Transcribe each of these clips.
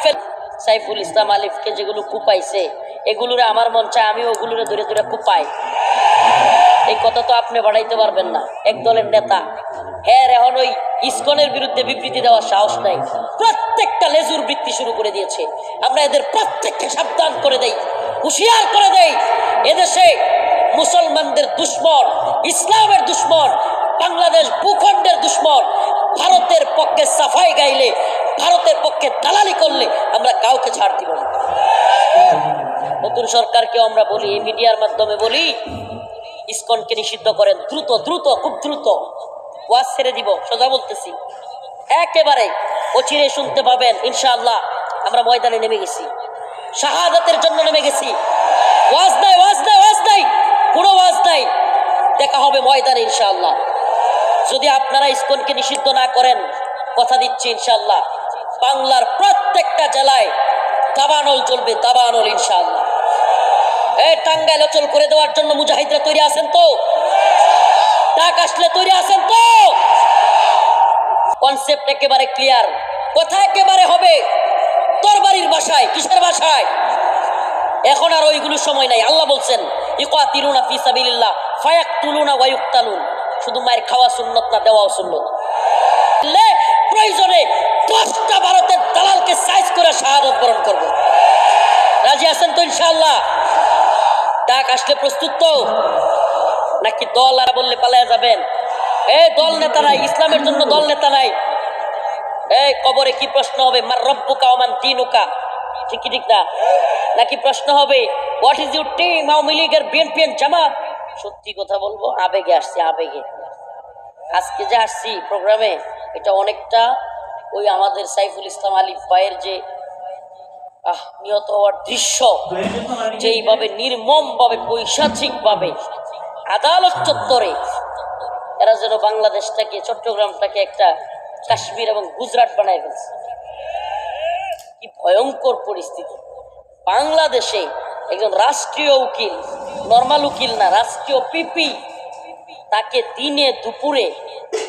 কাফের সাইফুল ইসলাম আলিফকে যেগুলো কুপাইছে, এগুলোরে আমার মন চায় আমি ওগুলোরে ধরে ধরে কুপাই। এই কথা তো আপনি বাড়াইতে পারবেন না, এক দলের নেতা। হ্যাঁ এখন ওই ইস্কনের বিরুদ্ধে বিবৃতি দেওয়ার সাহস নাই। প্রত্যেকটা লেজুর বৃত্তি শুরু করে দিয়েছে। আমরা এদের প্রত্যেককে সাবধান করে দেই, হুঁশিয়ার করে দেই। এদেশে মুসলমানদের দুশ্মন, ইসলামের দুশ্মন, বাংলাদেশ ভূখণ্ডের দুশ্মন, ভারতের পক্ষে সাফাই গাইলে ভারতের পক্ষে দালালি করলে আমরা কাউকে ছাড় দিব না। নতুন সরকারকেও আমরা বলি, এই মিডিয়ার মাধ্যমে বলি, ইস্কনকে নিষিদ্ধ করেন, দ্রুত দ্রুত, খুব দ্রুত। ওয়াজ ছেড়ে দিব, সোজা বলতেছি। একেবারে অচিরে শুনতে পাবেন, ইনশাআল্লাহ, আমরা ময়দানে নেমে গেছি। শাহাদাতের জন্য নেমে গেছি। ওয়াজ নাই ওয়াজ নাই ওয়াজ নাই কোনো ওয়াজ নাই। দেখা হবে ময়দানে, ইনশাআল্লাহ। যদি আপনারা ইস্কনকে নিষিদ্ধ না করেন, কথা দিচ্ছি, ইনশাআল্লাহ। বাংলার প্রত্যেকটা জেলায় দাবানল চলবে, দাবানল ইনশাআল্লাহ। এই টাঙ্গাইল অচল করে দেওয়ার জন্য মুজাহিদরা তৈরি আছেন তো? ডাক আসলে তৈরি আছেন তো? কনসেপ্ট একেবারে ক্লিয়ার কথা একেবারে হবে। তোর বাড়ির বাসায়, কিসের ভাষায় এখন আর ওইগুলো সময় নাই। আল্লাহ বলছেন, ইকাতিলুনা ফি সাবিলিল্লাহ, ফায়াকতুলুনা ওয়া ইউকতালুন। শুধু মায়ের খাওয়া সুন্নত না, দেওয়াও সুন্নত। প্রয়োজনে দশটা ভারতের দালালকে সাইজ করে শাহাদত বরণ করব। রাজি আছেন তো ইনশাআল্লাহ? ডাক আসলে প্রস্তুত তো? নাকি দল আর বললে পালায়া যাবেন? এ, দল নেতা নাই, ইসলামের জন্য দল নেতা নাই। এই কবরে কি প্রশ্ন হবে? মার রব্বুকা ওমান দিনুকা। ঠিক কি, ঠিক না? নাকি প্রশ্ন হবে what is your team Awami লীগের বিএনপি জামাত? সত্যি কথা বলব, আবেগে আসছে, আবেগে। আজকে যে আসছি প্রোগ্রামে এটা অনেকটা ওই আমাদের সাইফুল ইসলাম আলী ভাইয়ের যে, আহ, নিহত হওয়ার দৃশ্য, যেইভাবে নির্মমভাবে, পৈশাচিকভাবে, আদালত চত্বরে এরা যেন বাংলাদেশটাকে চট্টগ্রামটাকে একটা কাশ্মীর এবং গুজরাট বানায় ফেলছে। কি ভয়ঙ্কর পরিস্থিতি। বাংলাদেশে একজন রাষ্ট্রীয় উকিল নর্মাল উকিল না, রাষ্ট্রীয় পিপি তাকে দিনে দুপুরে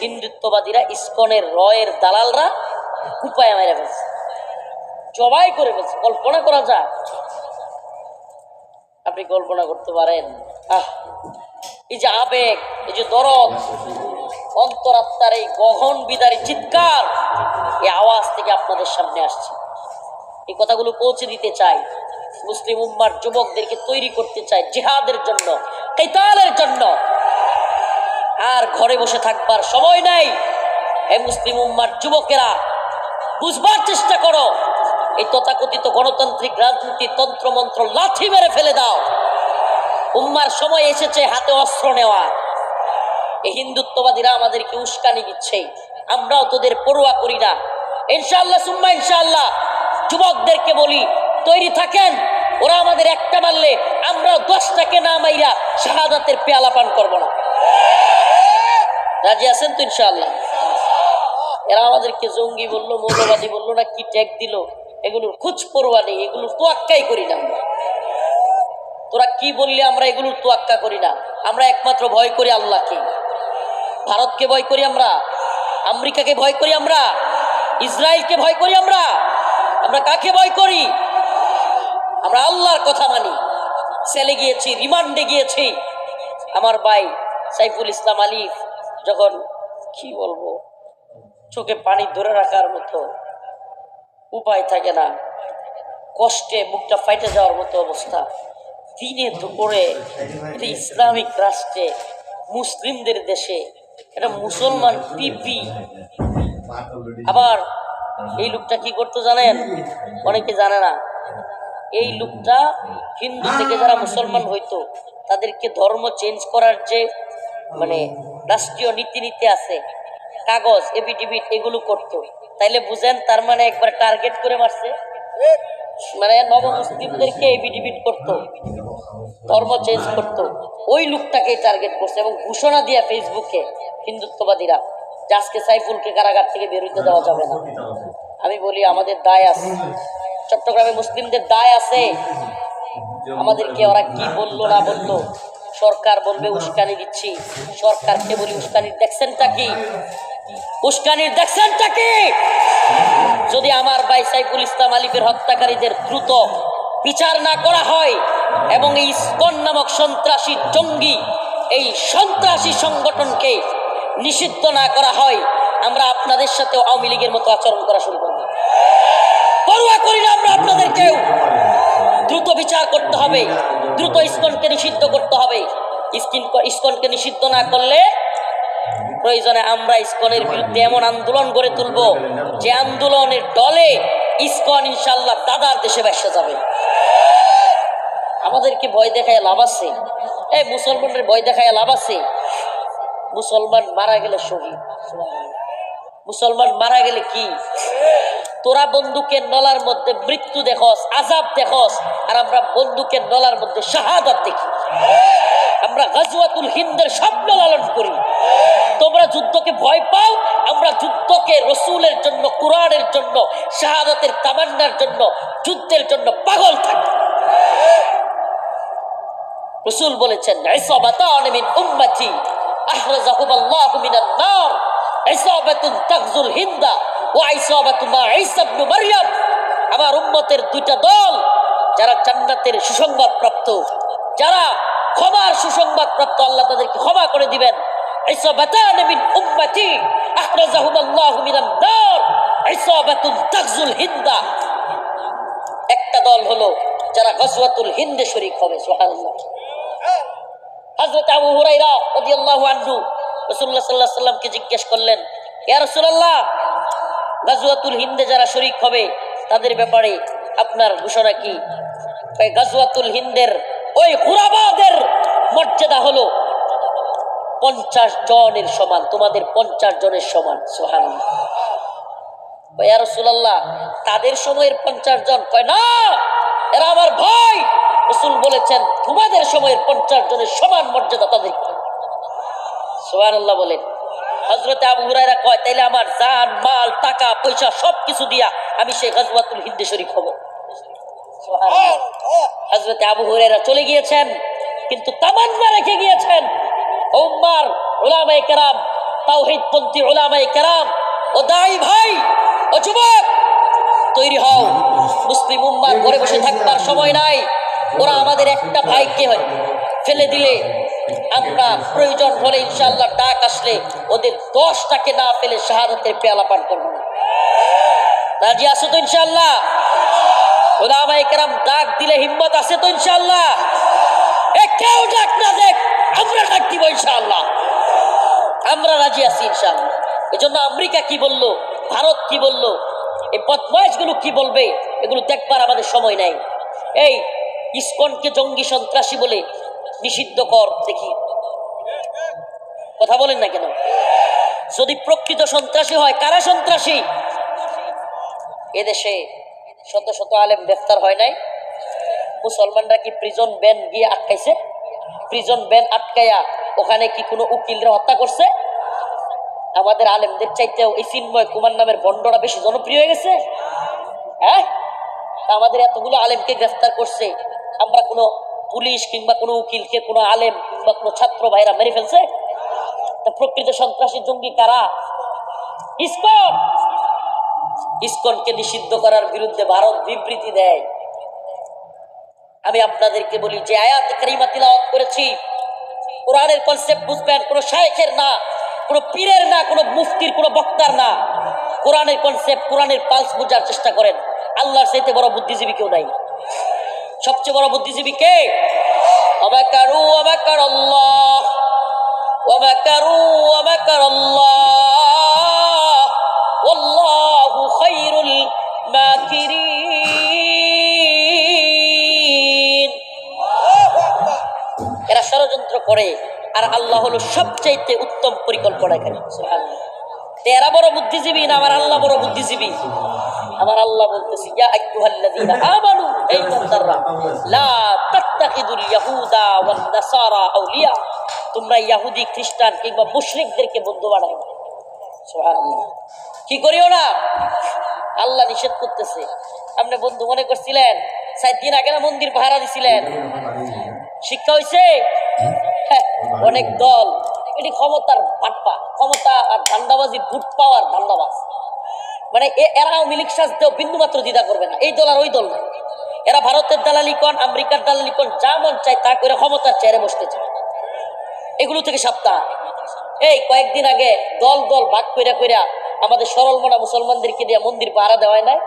হিন্দুত্ববাদীরা ইস্কনের রয়ের দালালরা কুপায় মেরে ফেলছে। জবাই করে ফেলছে। কল্পনা করা যায়। আপনি কল্পনা করতে পারেন। এই যে আবেগ, এই যে দরদ, অন্তরাত্মার এই গহন বিদারী চিৎকার, এই আওয়াজ থেকে আপনাদের সামনে আসছে। এই কথাগুলো পৌঁছে দিতে চাই। মুসলিম উম্মার যুবকদেরকে তৈরি করতে চাই জিহাদের জন্য, কেতালের জন্য। আর ঘরে বসে থাকবার সময় নাই। হে মুসলিম উম্মার যুবকেরা বুঝবার চেষ্টা করো। এই তথাকথিত গণতান্ত্রিক রাজনীতি তন্ত্রমন্ত্র লাথি মেরে ফেলে দাও। উম্মার সময় এসেছে হাতে অস্ত্র নেওয়া। এই হিন্দুত্ববাদীরা আমাদেরকে উস্কানি দিচ্ছে। আমরাও তোদের পড়ুয়া করি না। ইনশাল্লাহ সুম্মা ইনশাল্লাহ যুবকদেরকে বলি, তৈরি থাকেন। ওরা আমাদের একটা মারলে আমরাও দশটাকে না মাইরা শাহাদাতের পেয়ালা পান করব না। রাজি আছেন তো ইনশাআল্লাহ? এরা আমাদেরকে জঙ্গি বলল, মৌলবাদী বলল, না কি ট্যাগ দিল, এগুলোর খোঁজ পড়ুয়া নেই, এগুলোর তোয়াক্কাই করি না তোরা কি বললে আমরা এগুলোর তোয়াক্কা করি না? আমরা একমাত্র ভয় করি আল্লাহকে। ভারতকে ভয় করি আমরা? আমেরিকাকে ভয় করি আমরা? ইসরায়েলকে ভয় করি আমরা? আমরা কাকে ভয় করি? আমরা আল্লাহর কথা মানি। সেলে গিয়েছি, রিমান্ডে গিয়েছি। আমার ভাই সাইফুল ইসলাম আলিফ যখন, কি বলব? চোখে পানি ধরে রাখার মতো উপায় থাকে না। কষ্টে মুখটা ফাইটে যাওয়ার মতো অবস্থা। দিনে দুপুরে এটা ইসলামিক রাষ্ট্রে, মুসলিমদের দেশে এটা মুসলমান পিপি আবার এই লোকটা কি করতো জানেন? অনেকে জানে না। এই লোকটা হিন্দু থেকে যারা মুসলমান হইতো, তাদেরকে ধর্ম চেঞ্জ করার যে মানে রাষ্ট্রীয় নীতিনীতি আছে কাগজ, এফিডেভিট এগুলো করতো। তাইলে বুঝেন, তার মানে একবার টার্গেট করে মারছে। মানে নবমুসলিমদেরকে এফিডেভিট করতো, ধর্ম চেঞ্জ করতো। ওই লোকটাকে টার্গেট করছে এবং ঘোষণা দিয়া ফেসবুকে হিন্দুত্ববাদীরা যে আজকে সাইফুলকে কারাগার থেকে বেরোতে দেওয়া যাবে না। আমি বলি, আমাদের দায় আছে। চট্টগ্রামে মুসলিমদের দায় আছে। আমাদেরকে ওরা কি বলল, না বলল, সরকার বলবে উস্কানি দিচ্ছি। সরকারকে বলি উস্কানি দেখছেনটা কি? উস্কানির দেখছেনটা কি? যদি আমার ভাই সাইফুল ইসলাম আলিফের হত্যাকারীদের দ্রুত বিচার না করা হয় এবং এই ইস্কন নামক সন্ত্রাসী জঙ্গি, এই সন্ত্রাসী সংগঠনকে নিষিদ্ধ না করা হয়, আমরা আপনাদের সাথে আওয়ামী লীগের মতো আচরণ করা শুরু করব। পরোয়া করি না আমরা আপনাদের কেউ দ্রুত বিচার করতে হবে, দ্রুত ইস্কনকে নিষিদ্ধ করতে হবে। ইস্কিন ইস্কনকে নিষিদ্ধ না করলে প্রয়োজনে আমরা ইস্কনের বিরুদ্ধে এমন আন্দোলন গড়ে তুলব যে আন্দোলনের দলে ইস্কন ইনশাল্লাহ দাদার দেশে বেসে যাবে। আমাদেরকে ভয় দেখায় লাভ আছে। এই মুসলমানের ভয় দেখায় লাভ আছে। মুসলমান মারা গেলে শহীদ। মুসলমান মারা গেলে কি? তোরা বন্দুকের নলার মধ্যে মৃত্যু দেখস আজাব দেখস, আর আমরা বন্দুকের নলার মধ্যে শাহাদাত দেখি। আমরা গাজওয়াতুল হিন্দের স্বপ্ন লালন করি। যুদ্ধকে ভয় পাও, আমরা যুদ্ধকে রসুলের জন্য, কোরআনের জন্য, শাহাদাতের তামান্নার জন্য, যুদ্ধের জন্য পাগল থাকি। রসুল বলেছেন উম্মতি নার, ইসাবাতুন তাগজুল হিন্দা, ওয়া ইসাবাতু মা ঈসা ইবনে মারইয়াম আমার উম্মতের দুইটা দল, যারা জান্নাতের সুসংবাদ প্রাপ্ত যারা ক্ষমার সুসংবাদ প্রাপ্ত আল্লাহ তাদেরকে ক্ষমা করে দিবেন। ইসাবাতান মিন উম্মতি আহরাজাহুমাল্লাহু মিনান নার ইসাবাতুন তাগজুল হিন্দা একটা দল হলো যারা গজওয়াতুল হিন্দে শরীক হবে, সুবহানাল্লাহ। হযরত আবু হুরাইরা রাদিয়াল্লাহু আনহু রাসূলুল্লাহ সাল্লাল্লাহু আলাইহি সাল্লামকে জিজ্ঞেস করলেন, ইয়া রাসূলুল্লাহ, গাজওয়াতুল হিন্দে যারা শরীক হবে, তাদের ব্যাপারে আপনার ঘোষণা কি? গাজওয়াতুল হিন্দের ওই কুরাবাদের মর্যাদা হলো পঞ্চাশ জনের সমান, তোমাদের পঞ্চাশ জনের সমান রাসূলুল্লাহ, তাদের সময়ের পঞ্চাশ জন কয় না, এরা আমার ভাই। রসুল বলেছেন, তোমাদের সময়ের পঞ্চাশ জনের সমান মর্যাদা তাদের। সোহান বলেন। হজরতে আবু হুরাইরা কয়, তাইলে আমার জান, মাল, টাকা, পয়সা সব কিছু দিয়া আমি সেই গজবাতুল হিন্দে শরীক হব। হজরতে আবু হুরাইরা চলে গিয়েছেন, কিন্তু তামান্না রেখে গিয়েছেন। ওম্মার ওলামাই কেরাম, তাওহিদ পন্থী ওলামাই কেরাম ও দাই ভাই ও যুবক, তৈরি হও। মুসলিম উম্মার ঘরে বসে থাকবার সময় নাই। ওরা আমাদের একটা ভাইকে হয়, ফেলে দিলে আমরা প্রয়োজন হলে ইনশাল্লাহ ডাক আসলে ওদের দশটাকে না ফেলে শাহাদাতের পেয়ালা পান করব না। রাজি আসো তো ইনশাল্লাহ ওলামাই কেরাম ডাক দিলে হিম্মত আছে তো ইনশাল্লাহ কেউ ডাক না দেখ আমরা ডাক দিব ইনশাল্লাহ আমরা রাজি আছি ইনশাল্লাহ এজন্য আমেরিকা কি বলল? ভারত কি বলল? এই বদমাইশগুলো কি বলবে? এগুলো দেখবার আমাদের সময় নাই। এই ইসকনকে জঙ্গি সন্ত্রাসী বলে নিষিদ্ধ কর, দেখি। কথা বলেন না কেন? যদি প্রকৃত সন্ত্রাসী হয়, কারা সন্ত্রাসী? এদেশে শত শত আলেম গ্রেফতার হয় নাই। মুসলমানরা কি প্রিজন ব্যান গিয়ে আটকাইছে? প্রিজন ব্যান আটকাইয়া ওখানে কি কোনো উকিলরা হত্যা করছে? আমাদের আলেমদের চাইতেও এই চিন্ময় কুমার নামের বন্ডরা বেশি জনপ্রিয় হয়ে গেছে। হ্যাঁ? আমাদের এতগুলো আলেমকে গ্রেফতার করছে। আমরা কোনো পুলিশ কিংবা কোনো উকিলকে, কোনো আলেম কিংবা কোনো ছাত্র ভাইরা মেরে ফেলছে? তা প্রকৃত সন্ত্রাসী জঙ্গি কারা? ইস্কন! ইস্কনকে নিষিদ্ধ করার বিরুদ্ধে ভারত বিবৃতি দেয়। আমি আপনাদেরকে বলি যে আয়াত কারিমা তিলাওয়াত করেছি। কোরআনের কনসেপ্ট বুঝবেন, কোনো শায়েখের না, কোনো পীরের না, কোনো মুফতির, কোনো বক্তার না। কোরআনের কনসেপ্ট কোরআনের পালস বোঝার চেষ্টা করেন। আল্লাহর চাইতে বড় বুদ্ধিজীবী কেউ নাই। সবচেয়ে বড় বুদ্ধিজীবী কে? অবাকারু অবাকার আল্লাহ অবাকারু অবাকার আল্লাহ করে আর আল্লাহ হলো সবচাইতে উত্তম পরিকল্পনাকারী এরা বড় বুদ্ধিজীবী না আমার আল্লাহ বড় বুদ্ধিজীবী? আমার আল্লাহ বলতেছি, ইয়া আইয়ুহাল্লাযীনা আমানু এই বান্দাররা লা তাত্তাখিদুল ইয়াহুদা ওয়ান নাসারা আউলিয়া। তোমরা ইহুদি খ্রিস্টান কিংবা মুশরিকদেরকে বন্ধু বানাও না সুবহানাল্লাহ। কি করিও না? আল্লাহ নিষেধ করতেছে। আপনি বন্ধু মনে করছিলেন সাত দিন আগে না মন্দির পাহারা দিছিলেন। শিক্ষা হয়েছে হ্যাঁ, অনেক দল। এটি ক্ষমতার বাটপা ক্ষমতা আর ধান্দাবাজি বুট পাওয়ার ধান্দাবাজ। মানে এরা আওয়ামী সাজতেও বিন্দু মাত্র দ্বিধা করবে না। এই দল আর ওই দল না। এরা ভারতের দালালি কন আমেরিকার দালালি কন যা মন চায় তা করে ক্ষমতার চেয়ারে বসতে চায়। এগুলো থেকে সাবধান। এই কয়েকদিন আগে দল দল ভাগ কইরা কইরা আমাদের সরল মনা মুসলমানদেরকে দিয়ে মন্দির পাহারা দেওয়ায় নাই।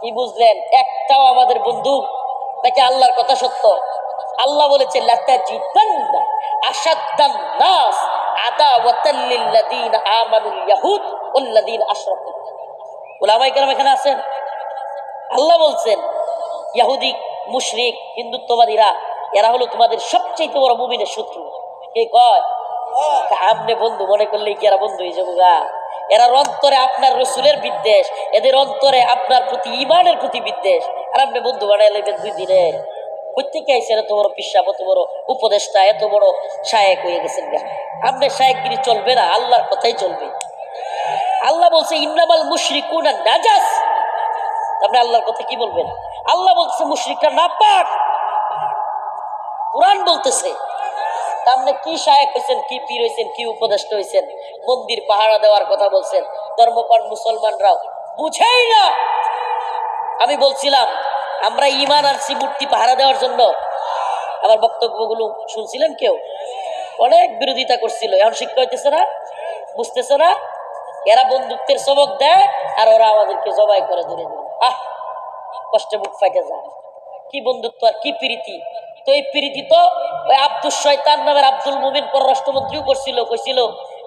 কি বুঝলেন? একটাও আমাদের বন্ধু নাকি আল্লাহর কথা সত্য? আল্লাহ বলেছে নাস এখানে আছেন? আল্লাহ বলছেন, ইয়াহুদি, মুশরিক, হিন্দুত্ববাদীরা, এরা হলো তোমাদের সবচেয়ে বড় মুমিনের শত্রু। কে কয়? তা আপনি বন্ধু মনে করলে কি এরা বন্ধু হয়ে যাব গা? এরা অন্তরে আপনার রসুলের বিদ্বেষ, এদের অন্তরে আপনার প্রতি ইমানের প্রতি বিদ্বেষ। আর আপনি বন্ধু বানাই লাগবেন দুই দিনে। প্রত্যেকে আইসেন এত বড় পিসাব, এত বড় উপদেষ্টা, এত বড় শায়েক হয়ে গেছেন গা আপনার শায়েকগিরি চলবে না, আল্লাহর কথাই চলবে। আল্লাহ বলছে, ইন্নামাল মুশরিকুন নাজাস। আপনি আল্লাহর কথা কি বলবেন? আল্লাহ বলছে, মুশরিকরা না পাক কোরআন বলতেছে আপনি কি সাহেব হয়েছেন কি পীর হয়েছেন কি উপদেষ্টা হয়েছেন মন্দির পাহারা দেওয়ার কথা বলছেন। ধর্মপান মুসলমানরাও, বুঝেই না। আমি বলছিলাম, আমরা ইমান আনছি মূর্তি পাহারা দেওয়ার জন্য। আমার বক্তব্যগুলো শুনছিলেন কেউ? অনেক বিরোধিতা করছিল। এখন শিক্ষা হইতেছে না? বুঝতেছে না? এরা বন্ধুত্বের সবক দেয় আর ওরা আমাদেরকে জবাই করে ধরে দেবে আহ, কষ্টে বুক ফাইটে যায়। কি বন্ধুত্ব আর কি প্রীতি? তো এই প্রীতি তো ওই আব্দুল শয়তান নামের আব্দুল মুমিন পররাষ্ট্রমন্ত্রীও করছিল, কইছিল,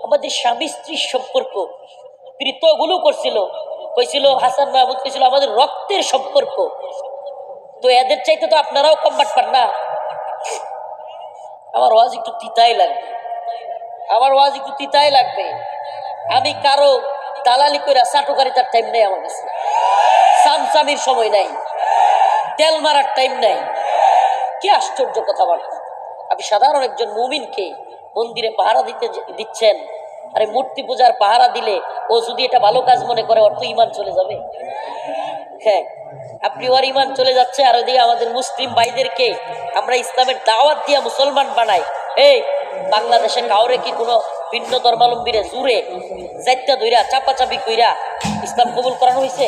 আমাদের স্বামী স্ত্রীর সম্পর্ক। প্রীত ওগুলো করছিল, কইছিল, হাসান মাহমুদ কইছিল, আমাদের রক্তের সম্পর্ক। তো এদের চাইতে তো আপনারাও কম পান না। আমার ওয়াজ একটু তিতাই লাগবে। আমার ওয়াজ একটু তিতাই লাগবে। আমি কারও দালালি করে চাটুকারিতার টাইম নেই আমার কাছে। সামসামির সময় নাই। তেল মারার টাইম নাই। কি আশ্চর্য কথাবার্তা আপনি সাধারণ একজন মুমিনকে মন্দিরে পাহারা দিতে দিচ্ছেন। আরে মূর্তি পূজার পাহারা দিলে ও যদি এটা ভালো কাজ মনে করে, ওর তো ইমান চলে যাবে। হ্যাঁ আপনি ওর ইমান চলে যাচ্ছে, আর ওইদিকে আমাদের মুসলিম ভাইদেরকে আমরা ইসলামের দাওয়াত দিয়ে মুসলমান বানাই। এই, বাংলাদেশে কাউরে কি কোনো ভিন্ন ধর্মাবলম্বীরে জুড়ে যাইতা ধইরা, চাপাচাপি কইরা ইসলাম কবুল করানো হয়েছে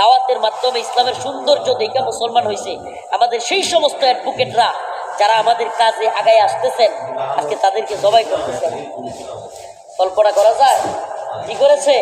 দাওয়াতের মাধ্যমে ইসলামের সৌন্দর্য দেখে মুসলমান হয়েছে। আমাদের সেই সমস্ত অ্যাডভোকেটরা যারা আমাদের কাজে আগায় আসতেছেন, আজকে তাদেরকে জবাই করতেছেন। কল্পনা করা যায়? কি করেছে?